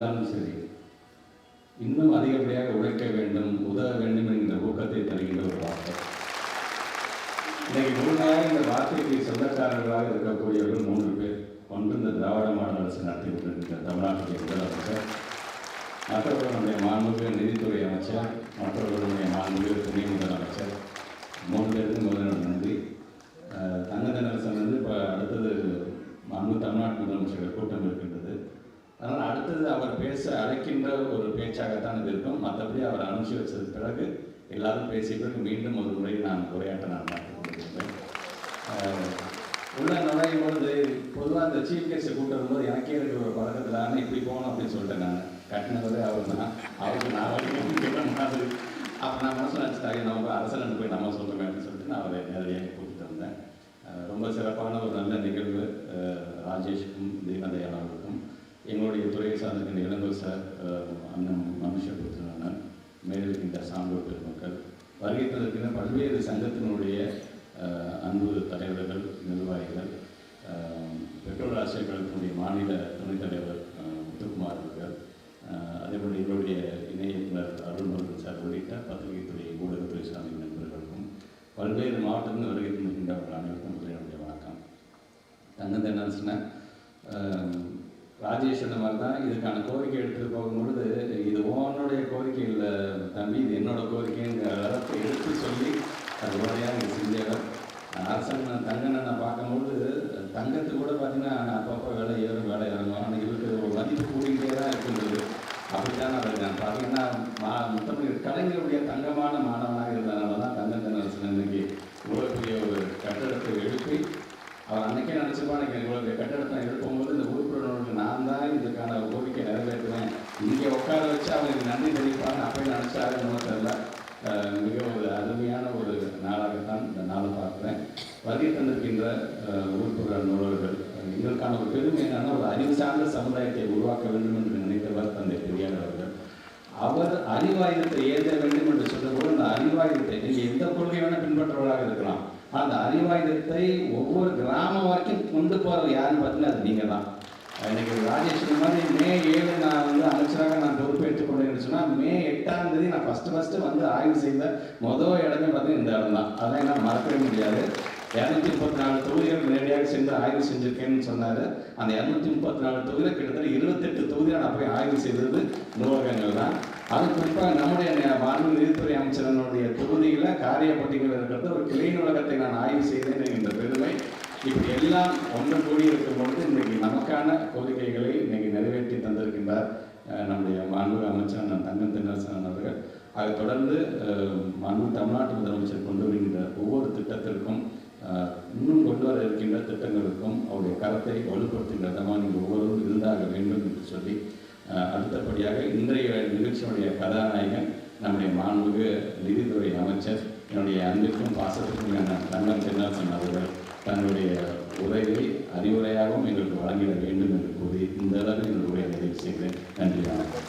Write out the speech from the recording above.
இருந்தாலும் சரி இன்னும் அதிகப்படியாக உழைக்க வேண்டும் உதவ வேண்டும் என்கிற ஊக்கத்தை தருகின்ற ஒரு வார்த்தை. இன்னைக்கு முழுமையாக இந்த வார்த்தைக்கு சொந்தக்காரர்களாக இருக்கக்கூடியவர்கள் மூன்று பேர். ஒன்று இந்த திராவிட மாடல் அரசு நடத்தி கொண்டிருக்கிற தமிழ்நாட்டுடைய முதலமைச்சர். மற்றவர்கள் நம்முடைய மாண்புமிகு நிதித்துறை அமைச்சர். மற்றவர்கள் நம்முடைய மாண்புமிகு துணை முதலமைச்சர். மூணு பேருக்கு முதல்வர் நன்றி. தங்க தினரசன் வந்து இப்போ அடுத்தது மாண்பு தமிழ்நாட்டு முதலமைச்சர்கள் கூட்டம் இருக்கின்றது. அதனால் அடுத்தது அவர் பேச அழைக்கின்ற ஒரு பேச்சாகத்தான் இது இருக்கும். மற்றபடி அவர் அனுப்பிச்சு வச்சதுக்கு பிறகு எல்லாரும் பேசிய பிறகு மீண்டும் ஒரு முறை நான் உரையாட்ட நான் மாற்றிக் உள்ள நுழையும் பொழுது பொதுவாக இந்த சீஃப் கெஸ்ட்டை கூட்டு போது எனக்கே இருக்கிற ஒரு பழக்கத்தில் ஆனால் இப்படி போகணும் அப்படின்னு சொல்லிட்டேன் நான். கட்டினதே அவர் தான் அவருக்கு நான் வரைக்கும் மாதிரி. அப்போ நான் மனசில் நினச்சிட்டாங்க நம்ம அரசன் போய் நம்ம சொல்லுங்க அப்படின்னு சொல்லிட்டு நான் அவரை நேரடியாக கூப்பிட்டு வந்தேன். ரொம்ப சிறப்பான ஒரு நல்ல நிகழ்வு அஹ், ராஜேஷுக்கும் தீனதயாள் சார் அஹ், அண்ணன் மனுஷபுத்திரன் மேலிருக்கின்ற சான்றோர் பெருமக்கள். வருகை பல்வேறு சங்கத்தினுடைய அன்பு தலைவர்கள் நிர்வாகிகள் பெட்ரோல் ஆசிரியர் கழகத்தினுடைய மாநில துணைத் தலைவர் முத்துக்குமார் அவர்கள் அதேபோல் எங்களுடைய இணை இயக்குனர் அருள்மருகன் சார் உள்ளிட்ட பத்திரிகைத்துறை ஊடகத்துறை சார்ந்த நண்பர்களுக்கும் பல்வேறு மாவட்டத்தில் வருகை தந்திருக்கின்றவர்கள் அனைவருக்கும் முதலினுடைய வணக்கம். தன்னது என்ன சொன்னேன் ராஜேஷ் சொன்ன மாதிரி தான் இதுக்கான கோரிக்கை எடுத்துகிட்டு போகும்பொழுது இது உன்னுடைய கோரிக்கை இல்லை தம்பி இது என்னோட கோரிக்கைங்கிற அளவுக்கு எடுத்து சொல்லி அது உரையாக செஞ்சவர் அரசன் நான் பார்க்கும்போது தங்கத்து கூட பார்த்தீங்கன்னா அப்பப்போ வேலை ஏறும் வேலை இறங்கும். ஆனால் இவருக்கு ஒரு மதிப்பு கூடிக்கிட்டே தான் இருக்கின்றது. அப்படித்தான் நான் நான் பார்த்தீங்கன்னா மா மொத்தமே கலைஞருடைய தங்கமான மாணவனாக இருந்ததுனால தான் தங்க தன்னரசன் இன்னைக்கு இவ்வளோ பெரிய ஒரு கட்டடத்தை எழுப்பி அவர் அன்னைக்கே நினச்சிப்பா எனக்கு இவ்வளோ கட்டடத்தை எழுப்பும்போது இந்த நான் தான் இதுக்கான கோரிக்கை நிறைவேற்றுவேன். இங்கே உட்கார வச்சு அவங்களுக்கு நன்றி தெரிவிப்பாங்க அப்போ நினச்சாரு என்னமோ தெரியல. மிக ஒரு அருமையான ஒரு நாளாகத்தான் இந்த நாளை பார்க்குறேன். வருகை தந்திருக்கின்ற அஹ், உறுப்பினர் நூலகர்கள் எங்களுக்கான ஒரு பெருமை என்னன்னா ஒரு அறிவு சார்ந்த சமுதாயத்தை உருவாக்க வேண்டும் என்று நினைத்தவர் தந்தை பெரியார் அவர்கள். அவர் அறிவாயுதத்தை ஏற்ற வேண்டும் என்று சொல்லும்போது அந்த அறிவாயுதத்தை நீங்கள் எந்த கொள்கை வேணால் பின்பற்றுவதாக இருக்கலாம். அந்த அறிவாயுதத்தை ஒவ்வொரு கிராமம் வரைக்கும் கொண்டு போகிற யாருன்னு பார்த்தீங்கன்னா அது நீங்கள் தான் இன்னைக்கு ராஜேஷ் சொன்ன மாதிரி மே ஏழு நான் வந்து அமைச்சராக நான் பொறுப்பேற்றுக் கொண்டேன்னு சொன்னால் மே எட்டாம் தேதி நான் ஃபஸ்ட்டு ஃபஸ்ட்டு வந்து ஆய்வு செய்த மொதல் இடமே பார்த்தீங்கன்னா இந்த இடம் தான். அதெல்லாம் என்னால் மறக்கவே முடியாது. இரநூத்தி முப்பத்தி நாலு தொகுதிகள் நேரடியாக சென்று ஆய்வு செஞ்சிருக்கேன்னு சொன்னார். அந்த இரநூத்தி முப்பத்தி நாலு தொகுதியில் கிட்டத்தட்ட இருபத்தெட்டு தொகுதியாக நான் போய் ஆய்வு செய்தது நூலகங்கள் தான். அது குறிப்பாக நம்முடைய மாநில நிதித்துறை அமைச்சரனுடைய தொகுதியில் காரியப்பட்டிகள் இருக்கிறது ஒரு கிளை நூலகத்தை நான் ஆய்வு செய்தேன் என்கின்ற பெருமை இப்படி எல்லாம் ஒன்று கூடி இருக்கும் பொழுது நமக்கான கோரிக்கைகளை இன்னைக்கு நிறைவேற்றி தந்திருக்கின்றார் நம்முடைய மாண்பு அமைச்சர் அண்ணன் தங்கம் தென்னரசன் அவர்கள். அதை தொடர்ந்து மாண்பு தமிழ்நாட்டு முதலமைச்சர் கொண்டு வருகின்ற ஒவ்வொரு திட்டத்திற்கும் இன்னும் கொண்டு வர இருக்கின்ற திட்டங்களுக்கும் அவருடைய கரத்தை வலுப்படுத்துகின்ற விதமாக நீங்கள் ஒவ்வொருவரும் இருந்தாக வேண்டும் என்று சொல்லி அடுத்தபடியாக இன்றைய நிகழ்ச்சியினுடைய கதாநாயகன் நம்முடைய மாண்புமிகு நிதித்துறை அமைச்சர் என்னுடைய அன்பிற்கும் பாசத்திற்கும் என தங்கம் தென்னரசன் அவர்கள் தன்னுடைய உரையை அறிவுரையாகவும் எங்களுக்கு வழங்கிட வேண்டும் என்று கூறி இந்த அளவில் என்னுடைய உரையை நிறைவு செய்கிறேன் நன்றி வணக்கம்